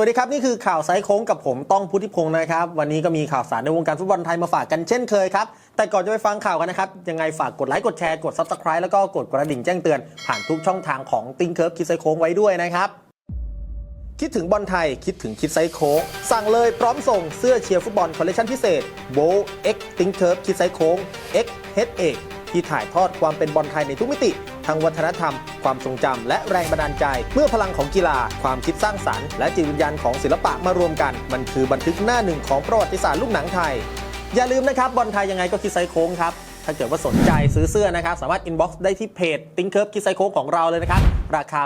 วัสดีครับ นี่คือข่าวไซส์โค้งกับผมต้องพุทธิพงศ์นะครับ วันนี้ก็มีข่าวสารในวงการฟุตบอลไทยมาฝากกันเช่นเคยครับ แต่ก่อนจะไปฟังข่าวกันนะครับ ยังไงฝากกดไลค์กดแชร์กด Subscribe แล้วก็กดกระดิ่งแจ้งเตือน ผ่านทุกช่องทางของติงเคิร์ฟคิดไซส์โค้งไว้ด้วยนะครับคิดถึงบอลไทย คิดถึงคิดไซส์โค้งสั่งเลยพร้อมส่งเสื้อเชียร์ฟุตบอลคอลเลคชันพิเศษโบเอ็กติงเคิร์ฟคิดไซส์โค้งเอ็กเฮดเอกที่ถ่ายทอดความเป็นบอลไทยในทุกมิติ ทั้งวัฒนธรรม ความทรงจำและแรงบันดาลใจ เมื่อพลังของกีฬา ความคิดสร้างสรรค์ และจิตวิญญาณของศิลปะมารวมกัน มันคือบันทึกหน้าหนึ่งของประวัติศาสตร์ลูกหนังไทย อย่าลืมนะครับบอลไทยยังไงก็คิดไซส์โค้งครับถ้าเกิดว่าสนใจซื้อเสื้อนะครับ สามารถอินบ็อกซ์ได้ที่เพจติงเคิร์ฟคิดไซโค้งของเราเลยนะครับ ราคา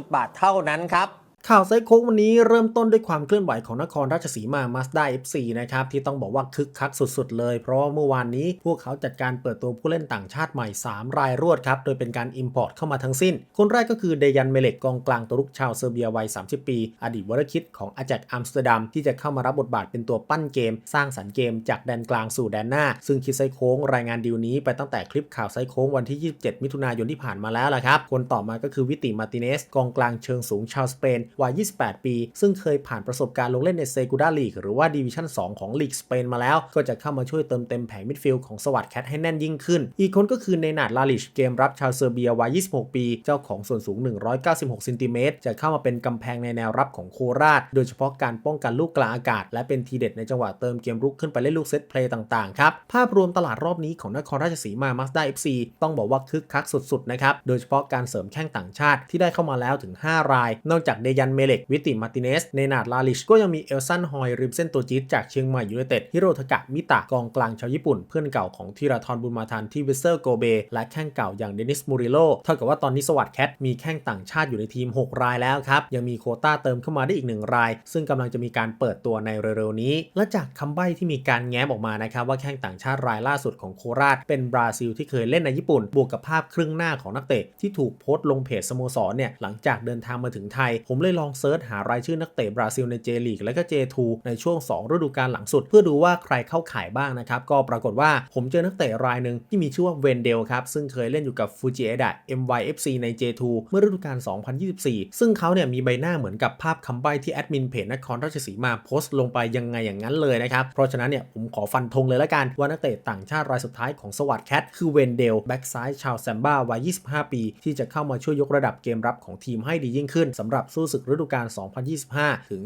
890 บาทเท่านั้นครับ ข่าวไซโค้งวันนี้เริ่มต้นด้วยความเคลื่อนไหวของนครราชสีมามาสด้า FC นะครับที่ต้องบอกว่าคึกคักสุดๆ เลย เพราะว่าเมื่อวานนี้พวกเขาจัดการเปิดตัวผู้เล่นต่างชาติใหม่ 3 รายรวดครับ โดยเป็นการ Import เข้ามาทั้งสิ้น คนแรกก็คือเดยันเมเล็กกองกลางตัวรุกชาวเซอร์เบียวัย 30 ปี อดีตวรคิดของอาแจกอัมสเตอร์ดัมที่จะเข้ามารับบทบาทเป็นตัวปั้นเกม สร้างสรรค์เกมจากแดนกลางสู่แดนหน้า ซึ่งคิดไซโค้งรายงานดีลนี้ไปตั้งแต่คลิปข่าวไซโค้งวันที่ 27 มิถุนายนที่ผ่านมาแล้วล่ะครับคนต่อมาก็คือวิติมาติเนสกองกลางเชิงสูงชาวสเปนวัย 28 ปี ซึ่งเคยผ่านประสบการณ์ลงเล่นในเซกูดาลีกหรือว่าดิวิชั่น 2 ของลีกสเปนมาแล้ว ก็จะเข้ามาช่วยเติมเต็มแผงมิดฟิลด์ของสวัสดแคทให้แน่นยิ่งขึ้น อีกคนก็คือเนนาดลาลิชเกมรับชาวเซอร์เบียวัย 26 ปี เจ้าของส่วนสูง 196ซนติเมตรจะเข้ามาเป็นกำแพงในแนวรับของโคราช โดยเฉพาะการป้องกันลูกกลางอากาศ และเป็นทีเด็ดในจังหวะเติมเกมรุกขึ้นไปเล่นลูกเซตเพลย์ต่างๆครับภาพรวมตลาดรอบนี้ของนครราชสีมามาสด้าเอฟซีต้องบอกว่าคึกคักสุดๆนะครับโดยเฉพาะการเสริมแข้งต่างชาติที่ได้เข้ามาแล้วถึง 5 ราย นอกจากเดยนเมเล็ก วิติมาติเนส เนนาดลาลิช ก็ยังมีเอลซันฮอยริมเส้นตัวจี๊ดจากเชียงใหม่ยูไนเต็ด ฮิโรทากะมิตะกองกลางชาวญี่ปุ่น เพื่อนเก่าของธีรทรบุญมาทันที่วิสเซอร์โกเบ และแข้งเก่าอย่างเดนิสมูริโลเท่ากับว่าตอนนี้สวัสดแคทมีแข้งต่างชาติอยู่ในทีม 6 รายแล้วครับ ยังมีโคต้าเติมเข้ามาได้อีกหนึ่งราย ซึ่งกำลังจะมีการเปิดตัวในเร็วๆนี้ และจากคำใบ้ที่มีการแง้มออกมานะครับว่าแข้งต่างชาติรายล่าสุดของโคราช เป็นบราซิลที่เคยเล่นในญี่ปุ่น บวกกับภาพครึ่งหน้าของนักเตะที่ถูกโพสต์ลงเพจสโมสรเนี่ยหลังจากเดินทางมาถึงไทย ผมเลยลองเซิร์ชหารายชื่อนักเตะบราซิลในเจลีกและก็ J2 ในช่วง 2 ฤดูกาลหลังสุด เพื่อดูว่าใครเข้าข่ายบ้างนะครับ ก็ปรากฏว่าผมเจอนักเตะรายหนึ่งที่มีชื่อว่าเวนเดลครับ ซึ่งเคยเล่นอยู่กับฟูจิเอดะ MYFC ใน J2 เมื่อฤดูกาล 2024 ซึ่งเขาเนี่ยมีใบหน้าเหมือนกับภาพคำใบ้ที่แอดมินเพจนครราชสีมาโพสต์ลงไปยังไงอย่างนั้นเลยนะครับ เพราะฉะนั้นเนี่ยผมขอฟันธงเลยละกันว่านักเตะต่างชาติรายสุดท้ายของสวัสดแคทคือเวนเดลแบ็กซ้ายชาวแซมบ้าวัย 25 ปี ที่จะเข้ามาช่วยยกระดับเกมรับของทีมให้ดียิ่งขึ้นสำหรับสู้ศึกฤดูกาล 2025 ถึง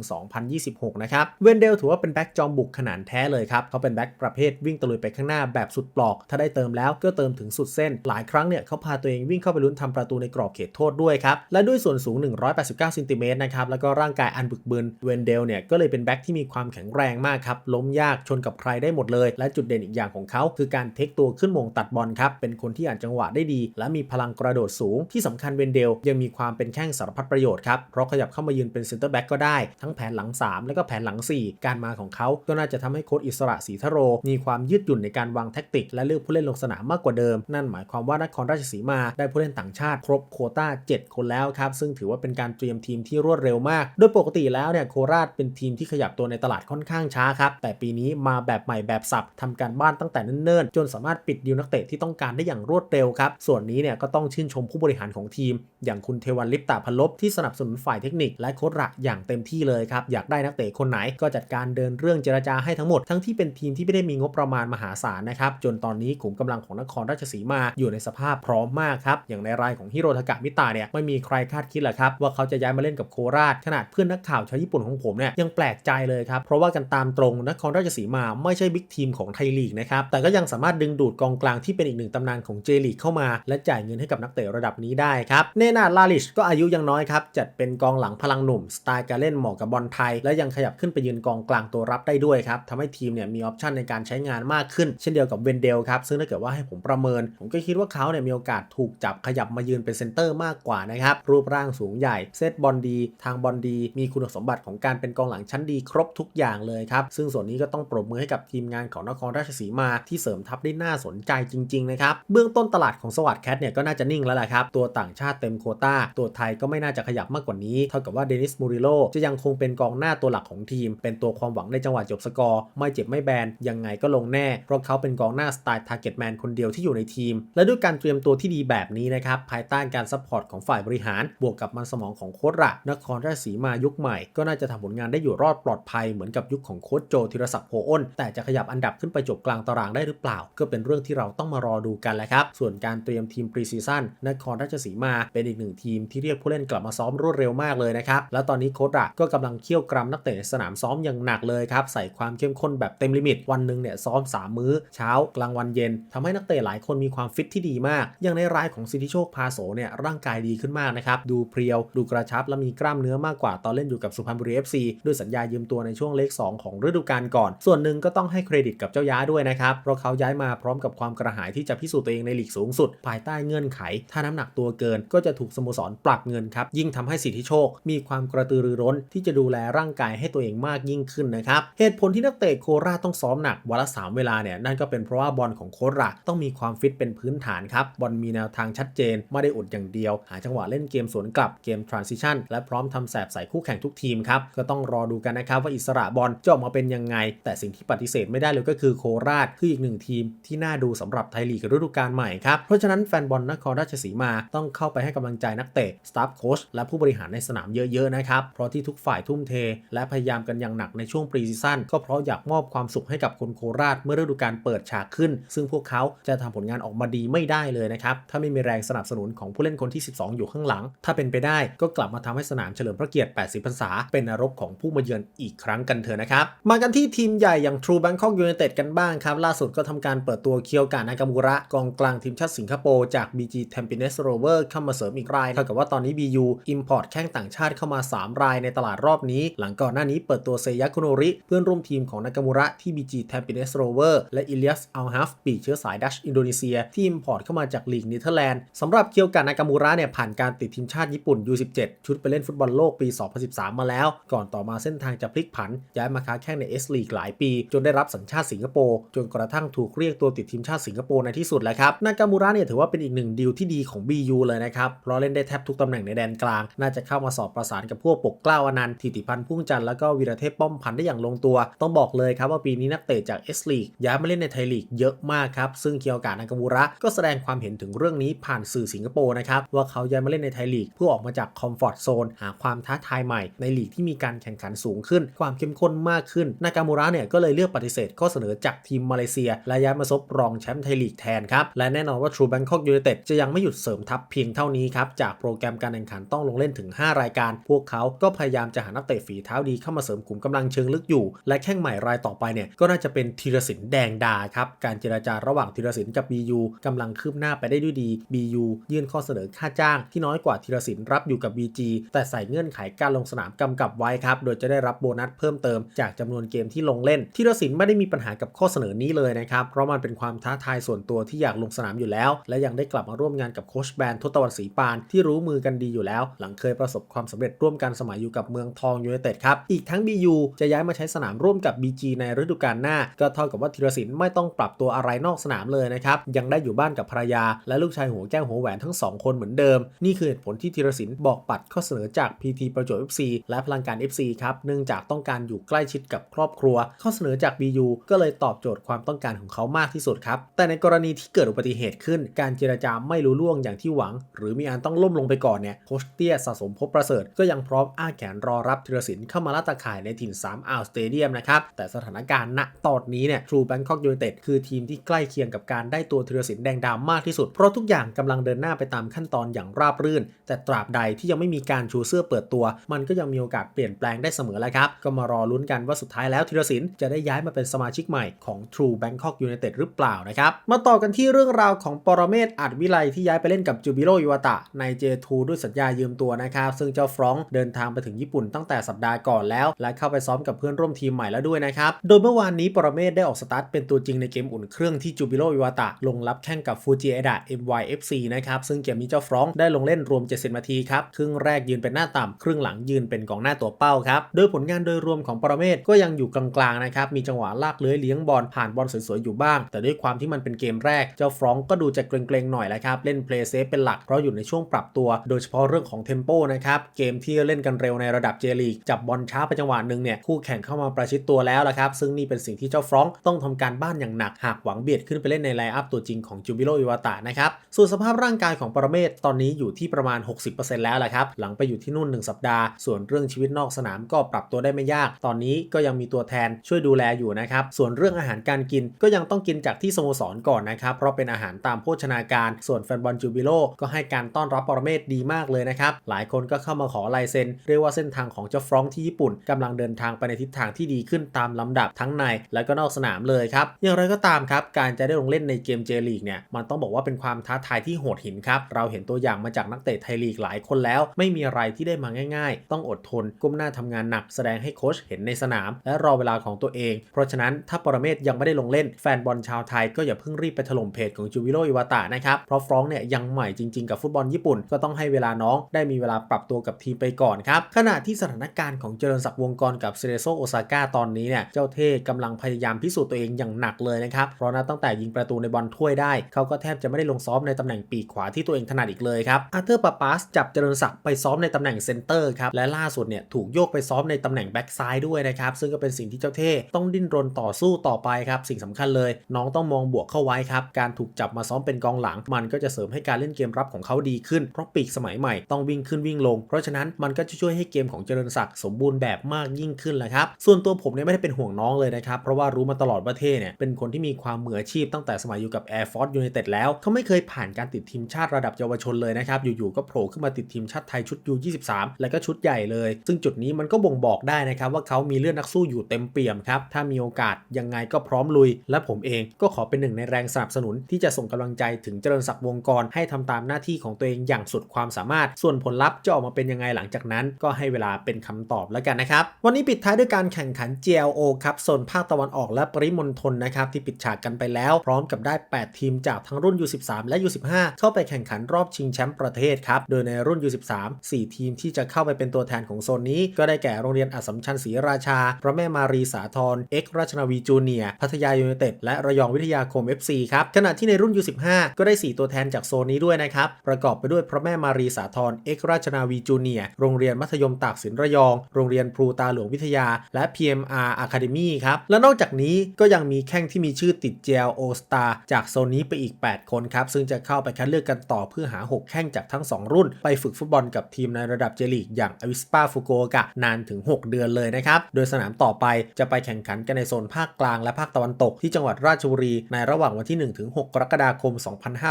2026 นะครับ เวนเดลถือว่าเป็นแบ็กจอมบุกขนาดแท้เลยครับ เขาเป็นแบ็กประเภทวิ่งตะลุยไปข้างหน้าแบบสุดปลอก ถ้าได้เติมแล้วก็เติมถึงสุดเส้น หลายครั้งเนี่ยเขาพาตัวเองวิ่งเข้าไปลุ้นทำประตูในกรอบเขตโทษด้วยครับ และด้วยส่วนสูง 189ซนติเมตรนะครับ แล้วก็ร่างกายอันบึกบึน เวนเดลเนี่ยก็เลยเป็นแบ็กที่มีความแข็งแรงมากครับ ล้มยากชนกับใครได้หมดเลย และจุดเด่นอีกอย่างของเขาคือการเทคตัวขึ้นมงตัดบอลครับ เป็นคนที่อ่านจังหวะได้ดี และมีพลังกระโดดสูงที่สำคัญเวนเดลยังมีความเป็นแข้งสารพัดประโยชน์ครับเพราะขยับเข้ามายืนเป็นเซนเตอร์แบ็กก็ได้ ทั้งแผนหลัง 3 แล้วก็แผนหลัง 4 การมาของเขาก็น่าจะทำให้โค้ชอิสระศรีทโร มีความยืดหยุ่นในการวางแท็กติก และเลือกผู้เล่นลงสนามมากกว่าเดิม นั่นหมายความว่านครราชสีมาได้ผู้เล่นต่างชาติครบโคต้า 7 คนแล้วครับ ซึ่งถือว่าเป็นการเตรียมทีมที่รวดเร็วมาก โดยปกติแล้วเนี่ยโคราชเป็นทีมที่ขยับตัวในตลาดค่อนข้างช้าครับ แต่ปีนี้มาแบบใหม่แบบสับทำการบ้านตั้งแต่เนิ่นๆ จนสามารถปิดดีลนักเตะที่ต้องการได้อย่างรวดเร็วครับ ส่วนนี้เนี่ยก็ต้องชื่นชมผู้บริหารของทีม อย่างคุณเทวันลิปตาพลบที่สนับสนุนฝ่ายเททคนิคและโค้ชระอย่างเต็มที่เลยครับ อยากได้นักเตะคนไหนก็จัดการเดินเรื่องเจรจาให้ทั้งหมด ทั้งที่เป็นทีมที่ไม่ได้มีงบประมาณมหาศาลนะครับ จนตอนนี้ขุมกำลังของนครราชสีมาอยู่ในสภาพพร้อมมากครับ อย่างในรายของฮิโรทากะมิตะเนี่ยไม่มีใครคาดคิดแหละครับว่าเขาจะย้ายมาเล่นกับโคราชขนาดเพื่อนนักข่าวชาวญี่ปุ่นของผมเนี่ยยังแปลกใจเลยครับเพราะว่ากันตามตรงนครราชสีมาไม่ใช่บิ๊กทีมของไทยลีกนะครับแต่ก็ยังสามารถดึงดูดกองกลางที่เป็นอีกหนึ่งตำนานของเจลีกเข้ามา และจ่ายเงินให้กับนักเตะระดับนี้ได้ครับเนนาลาลิชก็อายุยังน้อยครับจัดเป็นกองหลังพลังหนุ่ม สไตล์การเล่นเหมาะกับบอลไทย และยังขยับขึ้นไปยืนกองกลางตัวรับได้ด้วยครับทำให้ทีมเนี่ยมีออปชันในการใช้งานมากขึ้น เช่นเดียวกับเวนเดลครับซึ่งถ้าเกิดว่าให้ผมประเมิน ผมก็คิดว่าเขาเนี่ยมีโอกาสถูกจับขยับมายืนเป็นเซนเตอร์มากกว่านะครับรูปร่างสูงใหญ่เซตบอลดี ทางบอลดีมีคุณสมบัติของการเป็นกองหลังชั้นดีครบทุกอย่างเลยครับซึ่งส่วนนี้ก็ต้องปรบมือให้กับทีมงานของนครราชสีมาที่เสริมทัพได้น่าสนใจจริงๆนะครับเบื้องต้นตลาดของสวัสดแคทเนี่ยก็น่าจะนิ่งแล้วแหละครับตัวต่างชาติเต็มโคต้า ตัวไทยก็ไม่น่าจะขยับมากกว่านี้เท่ากับว่าเดนิสมูริโลจะยังคงเป็นกองหน้าตัวหลักของทีม เป็นตัวความหวังในจังหวะจบสกอร์ ไม่เจ็บไม่แบน ยังไงก็ลงแน่ เพราะเขาเป็นกองหน้าสไตล์ทาร์เก็ตแมนคนเดียวที่อยู่ในทีม และด้วยการเตรียมตัวที่ดีแบบนี้นะครับภายใต้การซัพพอร์ตของฝ่ายบริหาร บวกกับมันสมองของโค้ชระนครราชสีมายุคใหม่ ก็น่าจะทำผลงานได้อยู่รอดปลอดภัยเหมือนกับยุคของโค้ชโจธีรศักดิ์โพอ้นแต่จะขยับอันดับขึ้นไปจบกลางตารางได้หรือเปล่า ก็เป็นเรื่องที่เราต้องมารอดูกันแหละครับส่วนการเตรียมทีมปรีซีซั่นนครราชสีมาเป็นอีกหนึ่งทีมที่เรียกผู้เล่นกลับมาซ้อมรวดเร็วมากเลยนะครับ แล้วตอนนี้โค้ชระก็กำลังเคี่ยวกรำนักเตะสนามซ้อมอย่างหนักเลยครับ ใส่ความเข้มข้นแบบเต็มลิมิต วันหนึ่งเนี่ยซ้อม 3 มื้อ เช้ากลางวันเย็นทำให้นักเตะหลายคนมีความฟิตที่ดีมาก อย่างในรายของสิทธิโชคพาโสเนี่ยร่างกายดีขึ้นมากนะครับ ดูเพรียว ดูกระชับ และมีกล้ามเนื้อมากกว่าตอนเล่นอยู่กับสุพรรณบุรี FC ด้วยสัญญายืมตัวในช่วงเลข2ของฤดูกาลก่อน ส่วนหนึ่งก็ต้องให้เครดิตกับเจ้าย้าด้วยนะครับ เพราะเขาย้ายมาพร้อมกับความกระหายที่จะพิสูจน์ตัวเองในลีกสูงสุด ภายใต้เงื่อนไข ถ้าน้ำหนักตัวเกิน ก็จะถูกสโมสรปรับเงินครับยิ่งทำให้สิทธิโชคมีความกระตือรือร้นที่จะดูแลร่างกายให้ตัวเองมากยิ่งขึ้นนะครับ เหตุผลที่นักเตะโคราชต้องซ้อมหนักวันละ3เวลาเนี่ยนั่นก็เป็นเพราะว่าบอลของโคราชต้องมีความฟิตเป็นพื้นฐานครับบอลมีแนวทางชัดเจนไม่ได้อดอย่างเดียว หาจังหวะเล่นเกมสวนกลับเกม transition และพร้อมทำแสบใส่คู่แข่งทุกทีมครับก็ต้องรอดูกันนะครับว่าอิสระบอลจะออกมาเป็นยังไง แต่สิ่งที่ปฏิเสธไม่ได้เลยก็คือโคราชคืออีกหนึ่งทีมที่น่าดูสำหรับไทยลีกฤดูกาลใหม่ครับเพราะฉะนั้นแฟนบอลนครราชสีมาต้องเข้าไปให้กำลังใจนักเตะสตาฟโค้ชและผู้บริหารในสนามเยอะๆนะครับ เพราะที่ทุกฝ่ายทุ่มเท และพยายามกันอย่างหนักในช่วงปรีซีซั่นก็เพราะอยากมอบความสุขให้กับคนโคราชเมื่อฤดูกาลเปิดฉากขึ้น ซึ่งพวกเขาจะทำผลงานออกมาดีไม่ได้เลยนะครับ ถ้าไม่มีแรงสนับสนุนของผู้เล่นคนที่ 12 อยู่ข้างหลัง ถ้าเป็นไปได้ก็กลับมาทำให้สนามเฉลิมพระเกียรติ 80 พรรษา เป็นนรกของผู้มาเยือนอีกครั้งกันเถอะนะครับ มากันที่ทีมใหญ่อย่าง True Bangkok United กันบ้างครับ ล่าสุดก็ทำการเปิดตัวเคียวกานากามูระกองกลางทีมชาติสิงคโปร์จาก BG Tampines Rover เข้ามาเสริมอีกรายเท่ากับว่าตอนนี้ BU Import แข้งต่างชาติเข้ามา 3 รายในตลาดรอบนี้ หลังก่อนหน้านี้เปิดตัวเซยะคุโนริเพื่อนร่วมทีมของนากามูระที่ BG Tampines Rover และอิเลียสอัลฮัฟปีเชื้อสายดัชอินโดนีเซีย ที่ Import เข้ามาจากลีกเนเธอร์แลนด์สำหรับเคียวกานากามูระเนี่ยผ่านการติดทีมชาติญี่ปุ่น U17 ชุดไปเล่นฟุตบอลโลกปี 2013 มาแล้ว ก่อนต่อมาเส้นทางจะพลิกผัน ย้ายมาค้าแข้งใน S League หลายปี จนได้รับสัญชาติสิงคโปร์จนกระทั่งถูกเรียกตัวติดทีมชาติสิงคโปร์ในที่สุดแหละครับนากามูระเนี่ยถือว่าเป็นอีกหนึ่งดีลที่ดีของ BU เลยนะครับเพราะเล่นได้แทบทุกตำแหน่งในแดนกลาง น่าจะเข้ามาสอบประสานกับพวกปกเกล้าอนันต์ทิติพันธ์พุ่งจันทร์แล้วก็วีรเทพป้อมพันธ์ได้อย่างลงตัว ต้องบอกเลยครับว่าปีนี้นักเตะจาก S League ย้ายมาเล่นในไทยลีกเยอะมากครับ ซึ่งเคียวกานากามูระก็แสดงความเห็นถึงเรื่องนี้ผ่านสื่อสิงคโปร์นะครับว่าเขาย้ายมาเล่นในไทยลีกเพื่อออกมาจากคอมฟอร์ทโซนหาความท้าทายใหม่ในลีกที่มีการแข่งขันสูงขึ้น ความเข้มข้นมากขึ้นนากามูระเนี่ยก็เลยเลือกปฏิเสธข้อเสนอจากทีมมาเลเซียและย้ายมาซบรองแชมป์ไทยลีกแทนครับและแน่นอนว่า True Bangkok United จะยังไม่หยุดเสริมทัพเพียงเท่านี้ครับจากโปรแกรมการแข่งขันต้องลงเล่นถึง 5รายการ พวกเขาก็พยายามจะหานักเตะฝีเท้าดีเข้ามาเสริมกลุ่มกำลังเชิงลึกอยู่ และแข้งใหม่รายต่อไปเนี่ยก็น่าจะเป็นธีรศิลป์แดงดาครับการเจรจาระหว่างธีรศิลป์กับ BU กำลังคืบหน้าไปได้ด้วยดี BU ยื่นข้อเสนอค่าจ้าง ที่น้อยกว่าธีรศิลป์รับอยู่กับ BG แต่ใส่เงื่อนไขการลงสนามกำกับไว้ครับโดยจะได้รับโบนัสเพิ่มเติมจากจำนวนเกมที่ลงเล่นธีรศิลป์ไม่ได้มีปัญหากับข้อเสนอนี้เลยนะครับเพราะมันเป็นความท้าทายส่วนตัวที่อยากลงสนามอยู่แล้ว และยังได้กลับมาร่วมงานกับโค้ชแบนทศตวรรณศรีปานที่รู้มือกันดีอยู่แล้ว หลังเคยประสบความสำเร็จร่วมกันสมัยอยู่กับเมืองทองยูไนเต็ดครับ อีกทั้ง BU จะย้ายมาใช้สนามร่วมกับ BG ในฤดูกาลหน้า ก็เท่ากับว่าธีรศิลป์ไม่ต้องปรับตัวอะไรนอกสนามเลยนะครับ ยังได้อยู่บ้านกับภรรยา และลูกชายหัวแก้วหัวแหวนทั้งสองคนเหมือนเดิม นี่คือเหตุผลที่ธีรศิลป์บอกปัดข้อเสนอจาก PT ประจวบ FC และพลังการ FC ครับ เนื่องจากต้องการอยู่ใกล้ชิดกับครอบครัว ข้อเสนอจาก BU ก็เลยตอบโจทย์ความต้องการของเขามากที่สุดครับ แต่ในกรณีที่เกิดอุบัติเหตุขึ้น การเจรจาไม่รู้ล่วงอย่างที่หวัง หรือมีอันต้องล่มลงไปก่อนเนี่ยโคชเตี้ยสะสมพบประเสริฐก็ยังพร้อมอ้าแขนรอรับธีรศิลป์เข้ามาล่าตาข่ายในถิ่น3อ่าวสเตเดียมนะครับ แต่สถานการณ์ณตอนนี้เนี่ย True Bangkok United คือทีมที่ใกล้เคียงกับการได้ตัวธีรศิลป์แดงดำมากที่สุด เพราะทุกอย่างกำลังเดินหน้าไปตามขั้นตอนอย่างราบรื่น แต่ตราบใดที่ยังไม่มีการชูเสื้อเปิดตัว มันก็ยังมีโอกาสเปลี่ยนแปลงได้เสมอแหละครับก็มารอลุ้นกันว่าสุดท้ายแล้วธีรศิลป์จะได้ย้ายมาเป็นสมาชิกใหม่ของ True Bangkok United หรือเปล่านะครับมาต่อกันที่เรื่องราวของปรเมศอาจวิไลที่ย้ายไปเล่นกับจูบิโรยูวาตะใน J2 ด้วยสัญญายืมตัวนะครับซึ่งเจ้าฟรองก์เดินทางไปถึงญี่ปุ่นตั้งแต่สัปดาห์ก่อนแล้ว และเข้าไปซ้อมกับเพื่อนร่วมทีมใหม่แล้วด้วยนะครับ โดยเมื่อวานนี้ปรเมศได้ออกสตาร์ทเป็นตัวจริงในเกมอุ่นเครื่องที่จูบิโรยูวาตะลงรับแข่งกับฟูจิเอดะ MYFC นะครับซึ่งเกมนี้เจ้าฟรองก์ได้ลงเล่นรวม 70 นาทีครับครึ่งแรกยืนเป็นหน้าต่ำครึ่งหลังยืนเป็นกองหน้าตัวเป้าครับโดยผลงานโดยรวมของปรเมศก็ยังอยู่กลางๆนะครับมีจังหวะลากเลื้อยเลี้ยงบอลผ่านบอลสวยๆอยู่บ้าง แต่ด้วยความที่มันเป็นเกมแรกเจ้าฟรองก์ก็ดูจะเกรงๆหน่อยแหละครับเล่นเพลย์เซฟเป็นหลักเพราะอยู่ในช่วงปรับตัว โดยเฉพาะเรื่องของเทมโปนะครับครับเกมที่เล่นกันเร็วในระดับเจลีกจับบอลช้าไปจังหวะหนึ่งเนี่ยคู่แข่งเข้ามาประชิดตัวแล้วละครับซึ่งนี่เป็นสิ่งที่เจ้าฟรองก์ต้องทำการบ้านอย่างหนักหากหวังเบียดขึ้นไปเล่นในไลน์อัพตัวจริงของจูบิโลอิวาตะนะครับส่วนสภาพร่างกายของปรเมศตอนนี้อยู่ที่ประมาณ 60%แล้วละครับหลังไปอยู่ที่นู่น 1 สัปดาห์ ส่วนเรื่องชีวิตนอกสนามก็ปรับตัวได้ไม่ยาก ตอนนี้ก็ยังมีตัวแทนช่วยดูแลอยู่นะครับส่วนเรื่องอาหารการกินก็ยังต้องกินจากที่สโมสรก่อนนะครับเพราะเป็นอาหารตามโภชนาการ ส่วนแฟนบอลจูบิโลก็ให้การต้อนรับปรเมศดีมากเลยนะครับหลายคนก็เข้ามาขอลายเซ็นเรียกว่าเส้นทางของเจ้าฟรองก์ที่ญี่ปุ่นกำลังเดินทางไปในทิศทางที่ดีขึ้นตามลำดับทั้งใน และก็นอกสนามเลยครับอย่างไรก็ตามครับการจะได้ลงเล่นในเกมเจลีกเนี่ยมันต้องบอกว่าเป็นความท้าทายที่โหดหินครับเราเห็นตัวอย่างมาจากนักเตะไทยลีกหลายคนแล้ว ไม่มีอะไรที่ได้มาง่าย ๆ ต้องอดทนก้มหน้าทำงานหนักแสดงให้โค้ชเห็นในสนาม และรอเวลาของตัวเอง เพราะฉะนั้นถ้าปรเมศยังไม่ได้ลงเล่นแฟนบอลชาวไทยก็อย่าเพิ่งรีบไปถล่มเพจของจูวิโรอิวาตะนะครับเพราะฟรองก์เนี่ยยังใหม่จริงๆกับฟุตบอลญี่ปุ่นก็ต้องให้เวลาน้องได้มีเวลาปรับตัวกับทีมไปก่อนครับ ขณะที่สถานการณ์ของเจริญศักดิ์วงกรกับเซเรโซโอซาก้าตอนนี้เนี่ยเจ้าเท่กำลังพยายามพิสูจน์ตัวเองอย่างหนักเลยนะครับเพราะนับตั้งแต่ยิงประตูในบอลถ้วยได้ เขาก็แทบจะไม่ได้ลงซ้อมในตำแหน่งปีกขวาที่ตัวเองถนัดอีกเลยครับอาเธอร์ปาปาสจับเจริญศักดิ์ไปซ้อมในตำแหน่งเซนเตอร์ครับและล่าสุดเนี่ยถูกโยกไปซ้อมในตำแหน่งแบ็กซ้ายด้วยนะครับซึ่งก็เป็นสิ่งที่เจ้าเท่ต้องดิ้นรนต่อสู้ต่อไปครับสิ่งสำคัญเลย น้องต้องมองบวกเข้าไว้ครับการถูกจับมาซ้อมเป็นกองหลัง มันก็จะเสริมให้การเล่นเกมรับของเขาดีขึ้นเพราะปีกสมัยใหม่ต้องวิ่งขึ้นวิ่งลงเพราะฉะนั้นมันก็จะช่วยให้เกมของเจริญศักดิ์สมบูรณ์แบบมากยิ่งขึ้นแหละครับ ส่วนตัวผมเนี่ยไม่ได้เป็นห่วงน้องเลยนะครับ เพราะว่ารู้มาตลอดว่าเท่เนี่ยเป็นคนที่มีความมืออาชีพตั้งแต่สมัยอยู่กับ Air Force United แล้ว เขาไม่เคยผ่านการติดทีมชาติระดับเยาวชนเลยนะครับ อยู่ๆก็โผล่ขึ้นมาติดทีมชาติไทยชุด U23 แล้วก็ชุดใหญ่เลย ซึ่งจุดนี้มันก็บ่งบอกได้นะครับว่าเขามีเลือดนักสู้อยู่เต็มเปี่ยมครับ ถ้ามีโอกาสยังไงก็พร้อมลุย และผมเองก็ขอเป็นหนึ่งในแรงสนับสนุนที่จะส่งกำลังใจถึงเจริญศักดิ์วงกรให้ทำตามหน้าที่ของตัวเองอย่างสุดความสามารถ ส่วนผลลัพธ์จะออกมาเป็นยังไงหลังจากนั้น ก็ให้เวลาเป็นคำตอบแล้วกันนะครับ วันนี้ปิดท้ายด้วยการแข่งขัน GLO ครับโซนภาคตะวันออกและปริมณฑลนะครับที่ปิดฉากกันไปแล้ว พร้อมกับได้ 8 ทีมจากทั้งรุ่น U13 และ U15 เข้าไปแข่งขันรอบชิงแชมป์ประเทศครับโดยในรุ่น U13 4 ทีมที่จะเข้าไปเป็นตัวแทนของโซนนี้ ก็ได้แก่โรงเรียนอัสมชัญศรีราชา พระแม่มารีสาธรเอ็กราชนาวีจูเนียพัทยายูไนเต็ดและระยองวิทยาคม FC ครับขณะที่ในรุ่น U15 ก็ได้ 4 ตัวแทนจากโซนนี้ด้วยนะครับประกอบไปด้วยพระแม่มารีสาธรเอ็กราชนาวีจูเนียโรงเรียนมัธยมตากสินระยอง โรงเรียนพลูตาหลวงวิทยา และ PMR Academy ครับ และนอกจากนี้ก็ยังมีแข้งที่มีชื่อติด JLO Star จากโซนนี้ไปอีก 8 คนครับ ซึ่งจะเข้าไปคัดเลือกกันต่อเพื่อหา 6 แข้งจากทั้ง 2 รุ่น ไปฝึกฟุตบอลกับทีมในระดับเจลีกอย่างอวิสปาฟุโกกะนานถึง 6 เดือนเลยนะครับ โดยสนามต่อไปจะไปแข่งขันกันในโซนภาคกลางและภาคตะวันตกที่จังหวัดราชบุรีในระหว่างวันที่1-6กรกฎาคม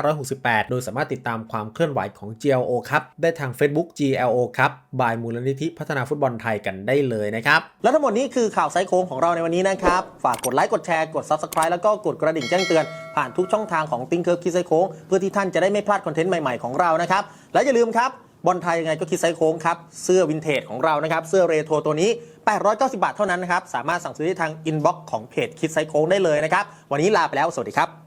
2568 โดยสามารถติดตามความเคลื่อนไหวของ GLO ครับได้ทาง Facebook GLO ครับบายมูลนิธิพัฒนาฟุตบอลไทยกันได้เลยนะครับ และทั้งหมดนี้คือข่าวไซส์โค้งของเราในวันนี้นะครับ ฝากกดไลค์กดแชร์กด Subscribe แล้วก็กดกระดิ่งแจ้งเตือน ผ่านทุกช่องทางของ t ิงเ e อร์คิดไซโค้งเพื่อที่ท่านจะได้ไม่พลาดคอนเทนต์ใหม่ๆของเรานะครับและอย่าลืมครับบอลไทยยังไงก็คิดไซโค้งครับเสื้อวินเทจของเรานะครับเสื้อเรโทรตัวนี้ 890 บาทเท่านั้นนะครับสามารถสั่งซื้อได้ทางอินบ็อกซ์ของเพจคิดไซโค้งได้เลยนะครับวันนี้ลาไปแล้วสวัสดีครับ